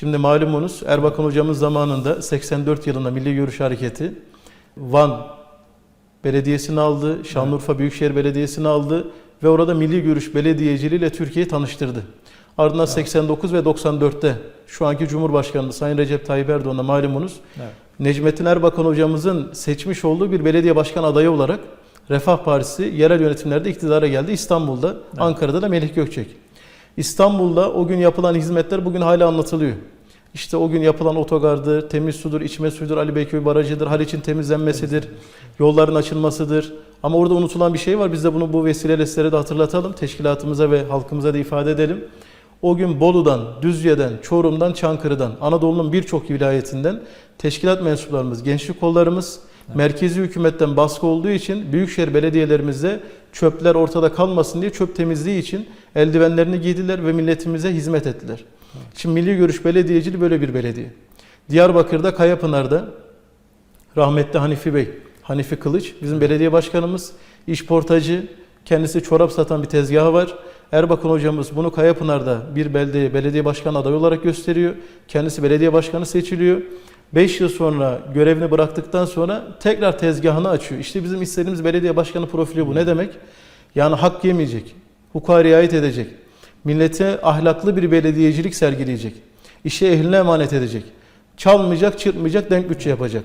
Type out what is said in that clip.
Şimdi malumunuz Erbakan hocamız zamanında 84 yılında Milli Görüş Hareketi Van Belediyesi'ni aldı, Şanlıurfa Büyükşehir Belediyesi'ni aldı ve orada Milli Görüş Belediyeciliği ile Türkiye'yi tanıştırdı. Ardından 89 ve 94'te şu anki Cumhurbaşkanı Sayın Recep Tayyip Erdoğan'la malumunuz Evet. Necmettin Erbakan hocamızın seçmiş olduğu bir belediye başkan adayı olarak Refah Partisi yerel yönetimlerde iktidara geldi. İstanbul'da, Ankara'da da Melih Gökçek. İstanbul'da o gün yapılan hizmetler bugün hala anlatılıyor. İşte o gün yapılan otogardır, temiz sudur, içme suyudur, Ali Beyköy Barajı'dır, Haliç'in temizlenmesidir, yolların açılmasıdır. Ama orada unutulan bir şey var. Biz de bunu bu vesileyle sizlere de hatırlatalım. Teşkilatımıza ve halkımıza da ifade edelim. O gün Bolu'dan, Düzce'den, Çorum'dan, Çankırı'dan, Anadolu'nun birçok vilayetinden teşkilat mensuplarımız, gençlik kollarımız, merkezi hükümetten baskı olduğu için büyükşehir belediyelerimizde çöpler ortada kalmasın diye çöp temizliği için eldivenlerini giydiler ve milletimize hizmet ettiler. Şimdi Milli Görüş Belediyeciliği böyle bir belediye. Diyarbakır'da Kayapınar'da rahmetli Hanifi Bey, Hanifi Kılıç bizim belediye başkanımız, iş portacı, kendisi çorap satan bir tezgahı var. Erbakan hocamız bunu Kayapınar'da bir belediye, belediye başkanı adayı olarak gösteriyor. Kendisi belediye başkanı seçiliyor. 5 yıl sonra görevini bıraktıktan sonra tekrar tezgahını açıyor. İşte bizim istediğimiz belediye başkanı profili bu. Ne demek? Yani hak yemeyecek, hukuka riayet edecek, millete ahlaklı bir belediyecilik sergileyecek, işi ehline emanet edecek, çalmayacak, çırpmayacak, denk bütçe yapacak.